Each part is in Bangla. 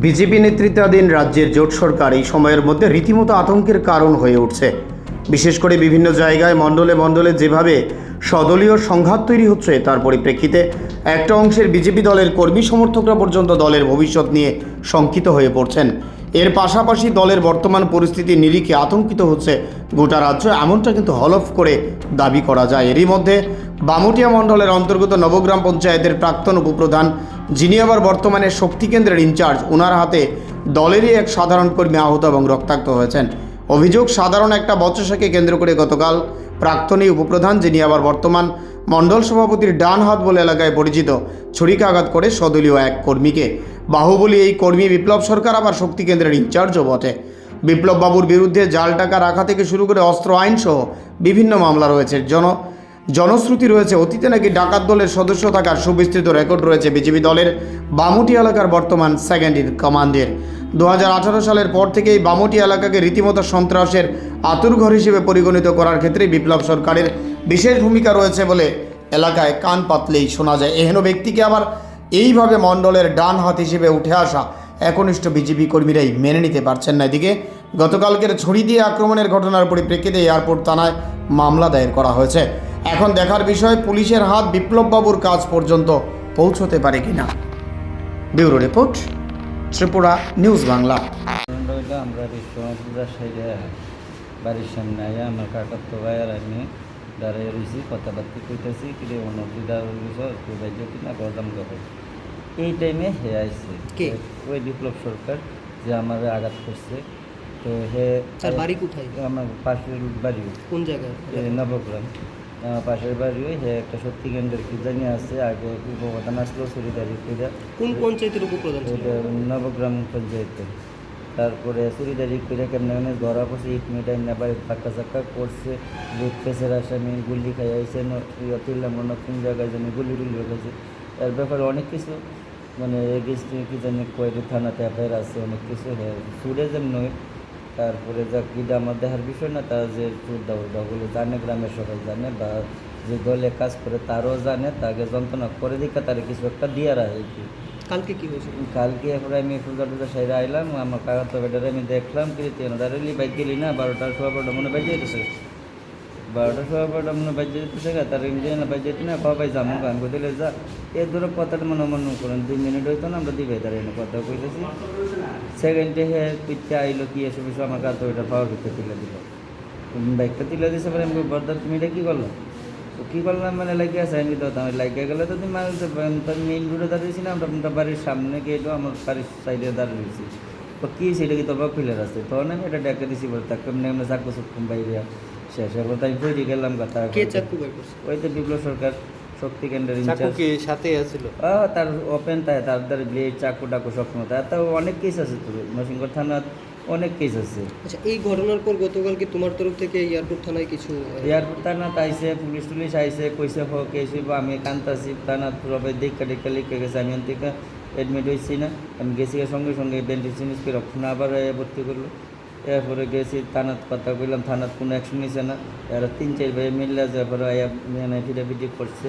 বিজেপি নেতৃত্বাধীন রাজ্যের জোট সরকার এই সময়ের মধ্যে রীতিমতো আতঙ্কের কারণ হয়ে উঠছে। বিশেষ করে বিভিন্ন জায়গায় মণ্ডলে মণ্ডলে যেভাবে সদলীয় সংঘাত তৈরি হচ্ছে, তার পরিপ্রেক্ষিতে একটা অংশের বিজেপি দলের কর্মী সমর্থকরা পর্যন্ত দলের ভবিষ্যৎ নিয়ে শঙ্কিত হয়ে পড়ছেন। এর পাশাপাশি দলের বর্তমান পরিস্থিতি নিরিখে আতঙ্কিত হচ্ছে গোটা রাজ্য, এমনটা কিন্তু হলফ করে দাবি করা যায়। এরই মধ্যে বামুটিয়া মণ্ডলের অন্তর্গত নবগ্রাম পঞ্চায়েতের প্রাক্তন উপপ্রধান, যিনি আবার বর্তমানে শক্তি কেন্দ্রের ইনচার্জ ওনার হাতে দলেরই এক সাধারণ কর্মী আহত এবং রক্তাক্ত হয়েছেন। অভিযোগ, সাধারণ একটা বচসাকে কেন্দ্র করে গতকাল প্রাক্তনী উপপ্রধান, যিনি আবার বর্তমান মণ্ডল সভাপতির ডান হাত বলে এলাকায় পরিচিত, ছুরিকাঘাত করে সদলীয় এক কর্মীকে। বাহুবলী এই কর্মী বিপ্লব সরকার আবার শক্তি কেন্দ্রের ইনচার্জও বটে। বিপ্লব বাবুর বিরুদ্ধে জাল টাকা রাখা থেকে শুরু করে অস্ত্র আইন সহ বিভিন্ন মামলা রয়েছে। জন, জনশ্রুতি রয়েছে, অতীতে নাকি ডাকাত দলের সদস্য থাকার সুবিস্তৃত রেকর্ড রয়েছে বিজেপি দলের বামুটি এলাকার বর্তমান সেকেন্ড ইন কমান্ডের দু হাজার আঠারো সালের পর থেকেই বামুটি এলাকাকে রীতিমতো সন্ত্রাসের আতুরঘর হিসেবে পরিগণিত করার ক্ষেত্রে বিপ্লব সরকারের বিশেষ ভূমিকা রয়েছে বলে এলাকায় কান পাতলেই শোনা যায়। এহেন ব্যক্তিকে আবার এইভাবে মণ্ডলের ডান হাত হিসেবে উঠে আসা একনিষ্ঠ বিজেপি কর্মীরাই মেনে নিতে পারছেন না এদিকে। গতকালকের ছড়ি দিয়ে আক্রমণের ঘটনার পরিপ্রেক্ষিতে এয়ারপোর্ট থানায় মামলা দায়ের করা হয়েছে। এখন দেখার বিষয়, পুলিশের হাত বিপ্লববাবুর কাজ পর্যন্ত পৌঁছতে পারে কিনা। Bureau report, Tripura news Bangla. আমরা বাড়ির সামনে আমার ভাই আর আমি দাঁড়িয়ে রয়েছি কথাবার্তা কইতেছি কিরে অনবিদা তুই বাইজ কিনা গরদাম করে এই টাইমে হে আইছে কে? ওই বিপ্লব সরকার যে আমার আঘাত করছে। তো হে তার বাড়ি কোথায়? আমার পাশের বাড়ি। কোন জায়গায়? নবগ্রাম। পাশের বাড়ি হে একটা সত্যি কেন্দ্রের কি জানি আছে আগে উপপ্রধান আসলো চুরিদারি করে কোন পঞ্চায়েতের উপপ্রধান নবগ্রাম পঞ্চায়েতে তারপরে চুরিদারি করে কেমনে কেমনে ধরা পড়ছে ইট মিটাই না বাড়ি ফাঁকা চাক্কা করছে লুট কেসের আসামি গুলি খাই আইসে তুললাম না কোন জায়গায় জানি গুলি টুলি রেখেছে এর ব্যাপারে অনেক কিছু মানে এগেস্ট কি জানি কয়েকটি থানাতে এফআইআর আছে, অনেক কিছু হ্যাঁ সুরে যেমন তারপরে যা কিটা আমার দেখার বিষয় না তার যে চুর দাউগুলো জানে, গ্রামের সবাই জানে বা যে দলে কাজ করে তারও জানে, তাকে যন্ত্রণা করে দিকে তার কিছু একটা দিয়ে রাখে কি। কালকে কি হয়েছিল? কালকে এরপরে আমি পূজা টুজা সাইডে আইলাম, আমার কাকা তো বেটারে আমি দেখলাম কি তেন দাঁড়ালি বাইক গেলি না? বারোটার সময় বারোটা মনে বাজে যেতেছে বারোটার সময় বারোটা মনে বাজে যেতেছে তার এমনি না বাজে যেতে না বাবাই যাব গান করে দিলে যা। এর ধরো কথাটা মনে মনে করেন, দুই মিনিট হইতো না, আমরা দিবে দাঁড়িয়ে না কথা কইতেছি। সেকেন্ডে হে পিঠে আইলো কি এসব বিষয় আমার কাছে ওইটা পাওয়ার ভিতরে তুলে দিল। বাইকটা তুলে দিয়েছে পরে আমি বর্দার, তুমি এটা কী করল? তো কী করলাম মানে লাগে আছে আমি তো আমি লাগে গেলে তো তুমি মানুষ তার মেইন রোডে দাঁড়িয়েছি না আমরা আমরা বাড়ির সামনে গেটও আমার বাড়ির সাইডে দাঁড়িয়েছি। তো কী সেটা কি তোর খুলে রাস্তে তখন আমি এটা ডেকে দিছি বলে তাকে এমনি এমনি চাকু চুকুম বাইরে? শেষ এবার তাই বইটি গেলাম কথা কে চাকু বের ওই তো বিপ্লব সরকার শক্তি কেন্দ্রের চাকু ইনচার্জ কি সাথে আছিল? তার ওপেন তাই তার দ্বারা ব্লেড চাকু টাকু সব তার তো অনেক কেস আছে তো নরসিংগড় থানার অনেক কেস আছে। আচ্ছা এই ঘটনার পর গতকালকে তোমার তরফ থেকে এয়ারপোর্ট থানায় কিছু এয়ারপোর্ট থানাত আইসে পুলিশ টুলিশ আইসে কইছে হোক এসে বা আমি কান্তাছি থানাত সবাই দেখা টেকা লিখে গেছে আমি থেকে অ্যাডমিট হয়েছি না। আমি গেছি সঙ্গে সঙ্গে ব্যান্ডেজ জিনিস রক্ষণ আবার ভর্তি করল। এরপরে গেছি থানাত কথা কইলাম থানাত কোনো অ্যাকশন নিছে না। এরা তিন চার ভাই মিললে যে পরে আইয়া মানে ফিডাফিডি করছে।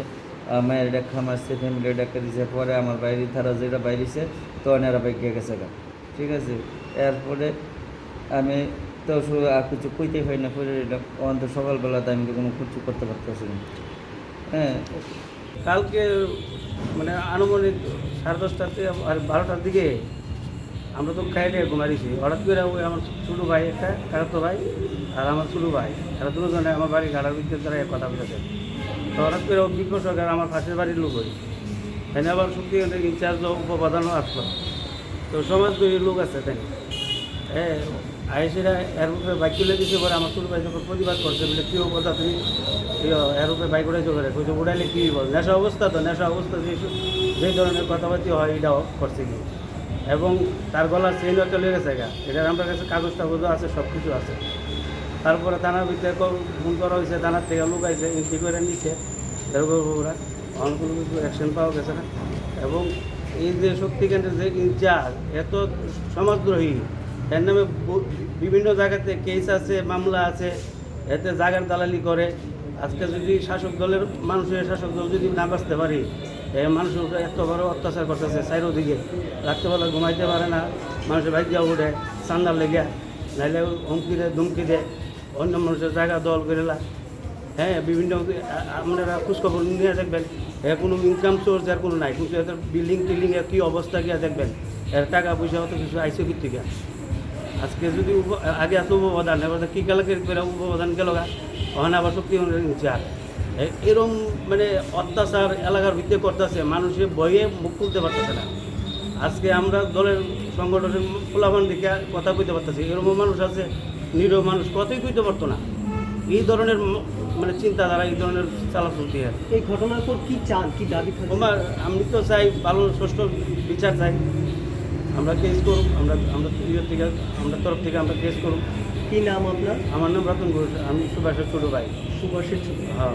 মায়ের ডাক্কা মারছে ফ্যামিলি ডাক্কা দিছে পরে আমার বাইরে তারা যেটা বাইরেছে তখন এরা বাইক গেছে গা। ঠিক আছে? এরপরে আমি তো শুধু আর কিছু কইতে পারি না পরে অন্ত সকালবেলাতে আমি কোনো কিছু করতে পারতেছি না। হ্যাঁ? কালকে মানে আনুমানিক সাড়ে দশটাতে আর বারোটার দিকে আমরা তো খাইলে ঘুমাইছি। হঠাৎ করে ওই আমার ছোটো ভাই একটা কাকাতো ভাই, আর আমার ছোটো ভাই। এরা দুজনে আমার বাড়ি ঘাটার ভিতরে তারা কথা বলেছে। তো হঠাৎ করে বিপ্লব সরকার আমার পাশের বাড়ির লোক হই। এখানে আবার শক্তি ইনচার্জ উপপ্রধানও আসলো তো সমাজগুলি লোক আছে তাই হ্যাঁ আইসিরা এর উপরে বাইক তুলে দিতে পারে আমার ভাই যখন প্রতিবাদ করছে, বলে, কী কথা তুমি এর উপরে বাইক উড়াইতে পারে কইছে, উড়াইলে কী বল নেশা অবস্থা তো, নেশা অবস্থা যে যে ধরনের কথাবার্তি হয়, এটাও করছে কি এবং তার গলার চেইন একটা লেগে গেছে গা। এটার আমার কাছে কাগজ টাগজও আছে সব কিছু আছে। তারপরে থানার ভিতরে ফোন করা হয়েছে, থানার থেকে লোক আইসে করে নিচ্ছে এরকম অন্য কিছু অ্যাকশন পাওয়া গেছে না। এবং এই যে শক্তি কেন্দ্রের যে ইনচার্জ এত সমাজদ্রোহী। এর নামে বিভিন্ন জায়গাতে কেস আছে, মামলা আছে, এতে জায়গার দালালি করে। আজকে যদি শাসক দলের, মানুষের শাসক দল যদি না বাঁচতে পারি মানুষের উপরে এত বড় অত্যাচার করতেছে চারিদিকে। রাত্রেবেলা ঘুমাইতে পারে না, মানুষের যাওয়া উঠে, চান্দার লেগে। নাইলে হুমকি দেয় ধুমকি দেয় অন্য মানুষের জায়গা দল করে হ্যাঁ বিভিন্ন আপনারা খোঁজখবর নিয়ে দেখবেন। এর কোনো ইনকাম সোর্স এর কোনো নাই। কিন্তু এদের বিল্ডিং টিল্ডিং এর কী অবস্থা গিয়ে দেখবেন, এর টাকা পয়সা অত কিছু আইসে থেকে আজকে যদি আগে এত উপপ্রধান, এবার কী করে উপপ্রধান গেল গা? ওখানে আবার শক্তি চার এরম মানে অত্যাচার এলাকার ভিত্তি করতেছে, মানুষের বইয়ে মুখ খুলতে পারতেছে না। আজকে আমরা দলের সংগঠনের ফলাফল দিকে কথা কইতে পারতেছি এরকম মানুষ আছে, নিরীহ মানুষ, কতই কইতে পারতো না। এই ধরনের মানে চিন্তাধারা এই ধরনের চালাচলতি আর এই ঘটনার পর কি চান কি দাবি? আমার আমি তো চাই ভালো সুষ্ঠু বিচার চাই। আমরা কেস করুক আমরা আমরা ইয়ের থেকে আমরা তরফ থেকে আমরা কেস করুক। কি নাম আপনার? আমার নাম রতন ঘোষ আমি সুভাষের ছোটো ভাই। সুভাষের ছোট হ্যাঁ।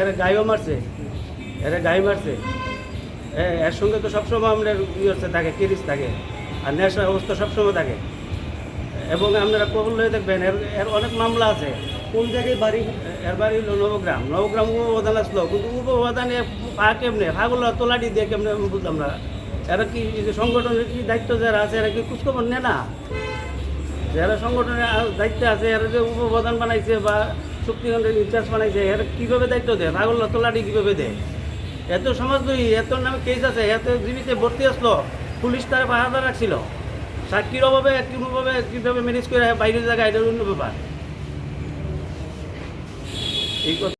এর গাইও মারছে এর গাই মারছে। এর সঙ্গে তো সবসময় আমরা ইয়ে থাকে কেরিস থাকে আর নেশার অবস্থা সবসময় থাকে। এবং আপনারা কবল হয়ে দেখবেন এর এর অনেক মামলা আছে। কোন জায়গায় বাড়ি? এর বাড়ি হলো নবগ্রাম। নবগ্রাম উপপ্রধান আসলো কিন্তু উপপ্রধানে পা কেমনে? পাগুলো তোলাটি দিয়ে কেমনে বুঝলাম না। এরা কি সংগঠনের কি দায়িত্ব যারা আছে, এরা কি খোঁজখবর নেয় না? যারা সংগঠনের দায়িত্বে আছে, এরা যে উপপ্রধান বানাইছে বা শক্তিখণ্ডের ইনচার্জ বানাইছে, এরা কীভাবে দায়িত্ব দেয়? পাগল্লা তোলাটি কীভাবে দেয়? এত সমাজদ্রোহী, এত নামে কেস আছে, এত জীবিতে ভর্তি আসলো, পুলিশ তারা পাহাড়া রাখছিল সাক্ষীর অভাবে কোনোভাবে কীভাবে ম্যানেজ করে বাইরের জায়গায়, এটা অন্য ব্যাপার। এই কথা